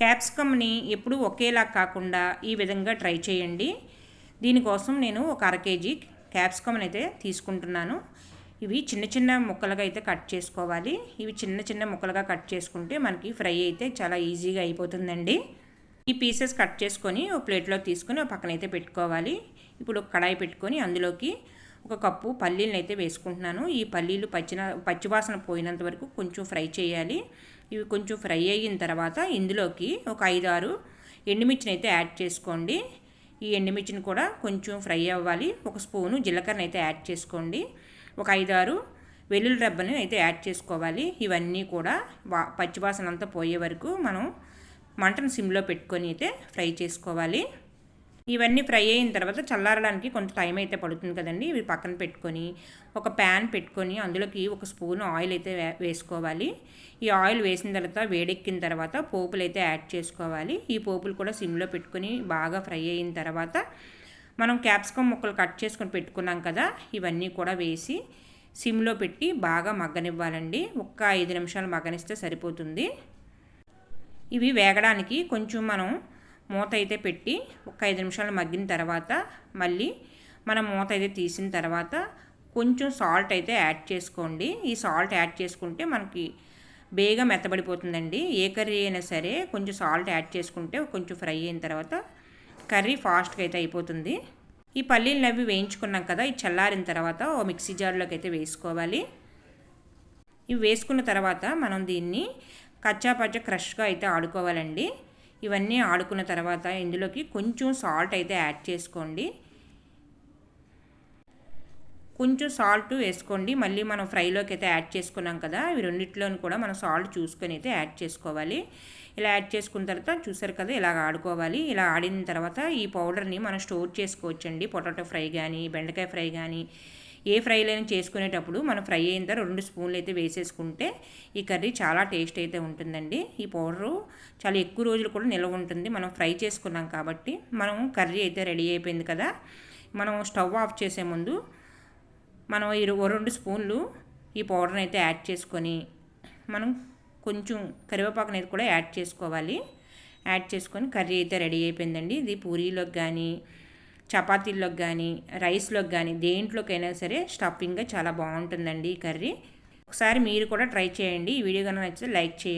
క్యాప్సికమ్ని ఎప్పుడు ఒకేలా కాకుండా ఈ విధంగా ట్రై చేయండి. దీనికోసం నేను ఒక అర కేజీ క్యాప్సికమ్ని అయితే తీసుకుంటున్నాను. ఇవి చిన్న చిన్న ముక్కలుగా అయితే కట్ చేసుకోవాలి. ఇవి చిన్న చిన్న ముక్కలుగా కట్ చేసుకుంటే మనకి ఫ్రై అయితే చాలా ఈజీగా అయిపోతుందండి. ఈ పీసెస్ కట్ చేసుకొని ఓ ప్లేట్లో తీసుకొని ఒక పక్కన అయితే పెట్టుకోవాలి. ఇప్పుడు ఒక కడాయి పెట్టుకొని అందులోకి ఒక కప్పు పల్లీలను అయితే వేసుకుంటున్నాను. ఈ పల్లీలు పచ్చిన పచ్చివాసన పోయినంత వరకు కొంచెం ఫ్రై చేయాలి. ఇవి కొంచెం ఫ్రై అయిన తర్వాత ఇందులోకి ఒక ఐదు ఆరు ఎండుమిర్చిని అయితే యాడ్ చేసుకోండి. ఈ ఎండుమిర్చిని కూడా కొంచెం ఫ్రై అవ్వాలి. ఒక స్పూను జీలకర్ర అయితే యాడ్ చేసుకోండి. ఒక ఐదు ఆరు వెల్లుల్లి రబ్బని అయితే యాడ్ చేసుకోవాలి. ఇవన్నీ కూడా వా పచ్చివాసన అంతా పోయే వరకు మనం మంటను సిమ్లో పెట్టుకొని అయితే ఫ్రై చేసుకోవాలి. ఇవన్నీ ఫ్రై అయిన తర్వాత చల్లారడానికి కొంత టైం అయితే పడుతుంది కదండి. ఇవి పక్కన పెట్టుకొని ఒక ప్యాన్ పెట్టుకొని అందులోకి ఒక స్పూన్ ఆయిల్ అయితే వేసుకోవాలి. ఈ ఆయిల్ వేసిన తర్వాత వేడెక్కిన తర్వాత పోపులు అయితే యాడ్ చేసుకోవాలి. ఈ పోపులు కూడా సిమ్లో పెట్టుకొని బాగా ఫ్రై అయిన తర్వాత మనం క్యాప్సికమ్ ముక్కలు కట్ చేసుకొని పెట్టుకున్నాం కదా ఇవన్నీ కూడా వేసి సిమ్లో పెట్టి బాగా మగ్గనివ్వాలండి. ఒక్క ఐదు నిమిషాలు మగ్గనిస్తే సరిపోతుంది. ఇవి వేగడానికి కొంచెం మనం మూత అయితే పెట్టి ఒక ఐదు నిమిషాలు మగ్గిన తర్వాత మళ్ళీ మనం మూత అయితే తీసిన తర్వాత కొంచెం సాల్ట్ అయితే యాడ్ చేసుకోండి. ఈ సాల్ట్ యాడ్ చేసుకుంటే మనకి బేగా మెత్తబడిపోతుందండి. ఏ కర్రీ అయినా సరే కొంచెం సాల్ట్ యాడ్ చేసుకుంటే కొంచెం ఫ్రై అయిన తర్వాత కర్రీ ఫాస్ట్గా అయితే అయిపోతుంది. ఈ పల్లీలు అవి వేయించుకున్నాం కదా ఈ చల్లారిన తర్వాత ఓ మిక్సీ జార్లోకి అయితే వేసుకోవాలి. ఇవి వేసుకున్న తర్వాత మనం దీన్ని కచ్చాపచ్చ క్రష్గా అయితే ఆడుకోవాలండి. ఇవన్నీ ఆడుకున్న తర్వాత ఇందులోకి కొంచెం సాల్ట్ అయితే యాడ్ చేసుకోండి. కొంచెం సాల్ట్ వేసుకోండి. మళ్ళీ మనం ఫ్రైలోకి అయితే యాడ్ చేసుకున్నాం కదా ఇవి రెండిట్లోని కూడా మనం సాల్ట్ చూసుకొని అయితే యాడ్ చేసుకోవాలి. ఇలా యాడ్ చేసుకున్న తర్వాత చూసారు కదా ఇలా ఆడుకోవాలి. ఇలా ఆడిన తర్వాత ఈ పౌడర్ని మనం స్టోర్ చేసుకోవచ్చండి. పొటాటో ఫ్రై కానీ బెండకాయ ఫ్రై కానీ ఏ ఫ్రైలైనా చేసుకునేటప్పుడు మనం ఫ్రై అయిన తర్వాత రెండు స్పూన్లు అయితే వేసేసుకుంటే ఈ కర్రీ చాలా టేస్ట్ అయితే ఉంటుందండి. ఈ పౌడరు చాలా ఎక్కువ రోజులు కూడా నిల్వ ఉంటుంది. మనం ఫ్రై చేసుకున్నాం కాబట్టి మనం కర్రీ అయితే రెడీ అయిపోయింది కదా. మనం స్టవ్ ఆఫ్ చేసే ముందు మనం ఈ రెండు స్పూన్లు ఈ పౌడర్ని అయితే యాడ్ చేసుకొని మనం కొంచెం కరివేపాకు అనేది కూడా యాడ్ చేసుకోవాలి. యాడ్ చేసుకొని కర్రీ అయితే రెడీ అయిపోయిందండి. ఇది పూరీలోకి కానీ చపాతీల్లోకి కానీ రైస్లోకి కానీ దేంట్లోకైనా సరే స్టఫింగ్గా చాలా బాగుంటుందండి ఈ కర్రీ. ఒకసారి మీరు కూడా ట్రై చేయండి. ఈ వీడియో కనుక నచ్చితే లైక్ చేయండి.